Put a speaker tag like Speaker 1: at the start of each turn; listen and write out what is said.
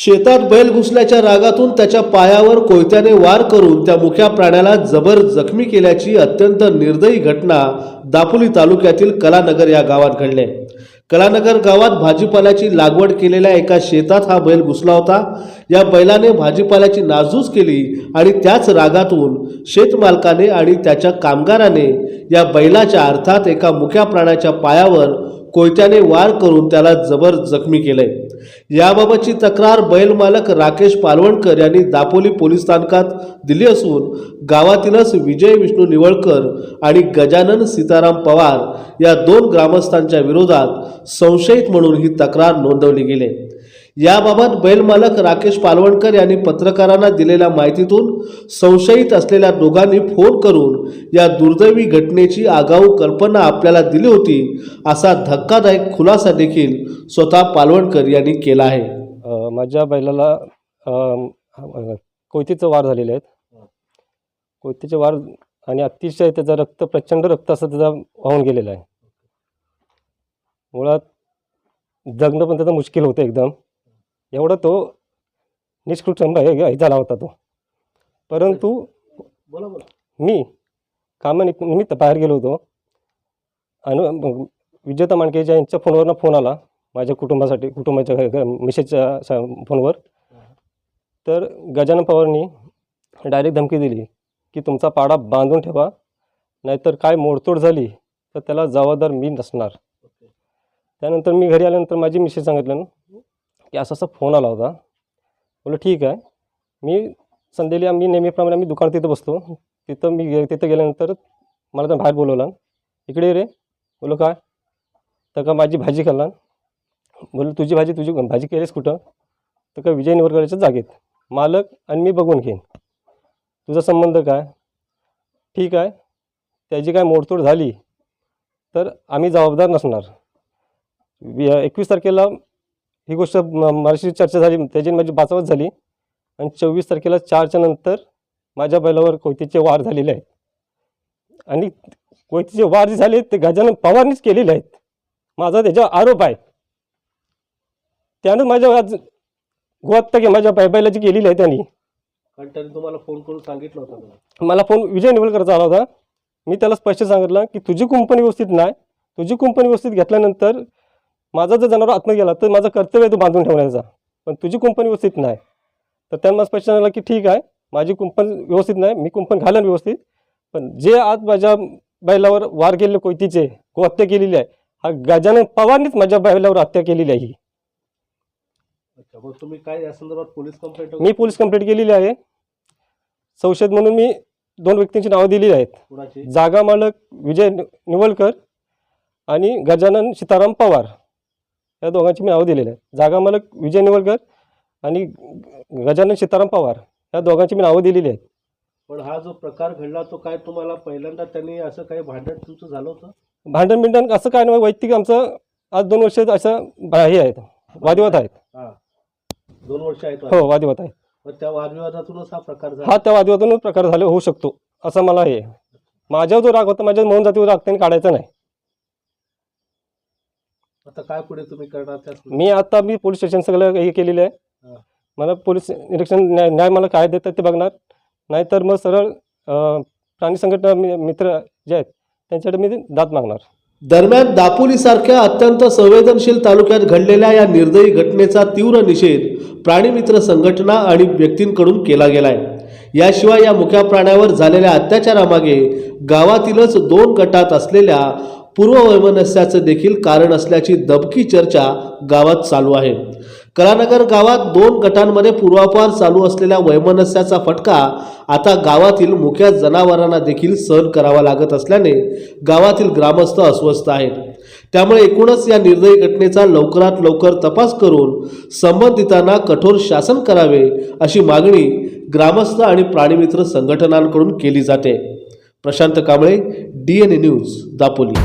Speaker 1: शेतात बैल घुसल्याच्या रागातून त्याच्या पायावर कोयत्याने वार करून त्या मुख्या प्राण्याला जबर जखमी केल्याची अत्यंत निर्दयी घटना दापोली तालुक्यातील कलानगर या गावात घडले. कलानगर गावात भाजीपाल्याची लागवड केलेल्या एका शेतात हा बैल घुसला होता. या बैलाने भाजीपाल्याची नाजूस केली आणि त्याच रागातून शेतमालकाने आणि त्याच्या कामगाराने या बैलाच्या अर्थात एका मुख्या प्राण्याच्या पायावर कोयत्याने वार करून त्याला जबर जखमी केलंय याबाबतची तक्रार बैल मालक राकेश पालवणकर यांनी दापोली पोलीस स्थानकात दिली असून गावातीलच विजय विष्णू निवळकर आणि गजानन सीताराम पवार या दोन ग्रामस्थांच्या विरोधात संशयित म्हणून ही तक्रार नोंदवली गेली. याबाबत बैलमालक राकेश पालवणकर यांनी पत्रकारांना दिलेल्या माहितीतून संशयित असलेल्या दोघांनी फोन करून या दुर्दैवी घटनेची आगाऊ कल्पना आपल्याला दिली होती असा धक्कादायक खुलासा देखील स्वतः पालवणकर यांनी केला आहे.
Speaker 2: माझ्या बैलाला कोयतीचं वार झालेले आहेत. कोयतीचे वार आणि अतिशय त्याचा रक्त प्रचंड रक्त असं त्याचा वाहून गेलेला आहे. मुळात जगणं पण त्याचं मुश्किल होतं एकदम. एवढा तो निष्कृष्ट हे झाला होता तो. परंतु
Speaker 1: बोला बोला.
Speaker 2: मी कामानिमित्त निमित्त बाहेर गेलो होतो. आणि विजेता मांडकेच्या यांच्या फोनवरनं फोन आला. माझ्या कुटुंबासाठी कुटुंबाच्या मिसेसच्या फोनवर. तर गजानन पवारनी डायरेक्ट धमकी दिली की तुमचा पाडा बांधून ठेवा. नाहीतर काय मोडतोड झाली तर त्याला जबाबदार मी नसणार. त्यानंतर मी घरी आल्यानंतर माझी मिसेस सांगितलं की असा असा फोन आला होता. बोललं ठीक आहे. मी संध्याली आम्ही नेहमीप्रमाणे आम्ही दुकान तिथं बसतो तिथं मी गे तिथं गेल्यानंतर मला तर बाहेर बोलवलं. इकडे रे. बोलो काय? तर का माझी भाजी खाल्ला. बोललो तुझी भाजी तुझी भाजी केलीस कुठं? तर का विजय निवरकराच्या जागेत. मालक आणि मी बघून घेईन. तुझा संबंध काय? ठीक आहे. त्याची काय मोडतोड झाली तर आम्ही जबाबदार नसणार. एकवीस तारखेला ही गोष्ट माझ्याशी चर्चा झाली त्याची माझी बाचावत झाली. आणि चोवीस तारखेला चारच्या नंतर माझ्या बैलावर कोयतीचे वार झालेले आहेत. आणि कोयतीचे वार जे झाले ते गजानन पवारनीच केलेले आहेत. माझा त्याच्यावर आरोप आहे. त्यानं माझ्या आज गोहत्या की माझ्या बैलाची केलेली आहे त्यांनी.
Speaker 1: तुम्हाला फोन करून सांगितलं होतं मला.
Speaker 2: फोन विजय निवलकरचा आला होता. मी त्याला स्पष्ट सांगितलं की तुझी कंपनी व्यवस्थित नाही. तुझी कंपनी व्यवस्थित घेतल्यानंतर माझा जर जनावर आत्महत्या गेला तर माझं कर्तव्य आहे तो बांधून ठेवण्याचा. पण तुझी कंपनी व्यवस्थित नाही. तर त्यांना स्पष्ट सांगितलं की ठीक आहे माझी कुंपण व्यवस्थित नाही मी कुंपण घालन व्यवस्थित. पण जे आज माझ्या बैलावर वार केलेले कोयतीचे को हत्या केलेली आहे हा गजानन पवारनीच माझ्या बैलावर हत्या केलेली आहे ही.
Speaker 1: तुम्ही काय या संदर्भात पोलीस कंप्लेंट
Speaker 2: मी पोलीस कंप्लेंट केलेली आहे. संशयित म्हणून मी दोन व्यक्तींची नावं दिलेली आहेत. जागा मालक विजय नि- निवलकर आणि गजानन सीताराम पवार. या दोघांची मी नावं दिलेली आहेत. जागा मालक विजय निवलकर आणि गजानन सीताराम पवार या दोघांची मी नावं दिलेली आहेत.
Speaker 1: पण हा जो प्रकार घडला तो काय तुम्हाला पहिल्यांदा त्यांनी असं काही भांडण तुमचं झालं होतं?
Speaker 2: भांडण बिंडण असं काय नाही. वैयक्तिक आमचं आज दोन वर्ष असं भा- हे आहेत. वादविवाद आहेत.
Speaker 1: हा. दोन वर्ष आहेत
Speaker 2: हो वादविवाद आहेत.
Speaker 1: मग त्या वादविवादातूनच हा प्रकार झाला.
Speaker 2: हा त्या वादविवादातून प्रकार झाले होऊ शकतो. असं मला हे आहे. माझ्यावर जो राग होता माझ्या मोहन जातीवर राग त्यांनी काढायचा नाही.
Speaker 1: आता काय पुढे तुम्ही करणार त्या
Speaker 2: मी आता मी पोलीस स्टेशन सगळं हे केलेलं आहे.
Speaker 1: हा.
Speaker 2: मला पोलीस निरीक्षण न्याय न्याय मला काय देतात ते बघणार. नाहीतर मग सरळ अं, प्राणी संघटना मि- मित्र जे आहेत त्यांच्याकडे मी दाद मागणार.
Speaker 1: दरम्यान दापोलीसारख्या अत्यंत संवेदनशील तालुक्यात घडलेल्या या निर्दयी घटनेचा तीव्र निषेध प्राणीमित्र संघटना आणि व्यक्तींकडून केला गेलाय. याशिवाय या मुक्या प्राण्यावर झालेल्या अत्याचारामागे गावातीलच दोन गटात असलेल्या पूर्ववैमनस्याचं देखील कारण असल्याची दबकी चर्चा गावात चालू आहे. कलानगर गावात दोन गटांमध्ये पूर्वापार चालू असलेल्या वैमनस्याचा फटका आता गावातील मुख्या जनावरांना देखील सहन करावा लागत असल्याने गावातील ग्रामस्थ अस्वस्थ आहेत. त्यामुळे एकूणच या निर्दयी घटनेचा लवकरात लवकर तपास करून संबंधितांना कठोर शासन करावे अशी मागणी ग्रामस्थ आणि प्राणीमित्र संघटनांकडून केली जाते. Prashant Kamble D N A news Dapoli.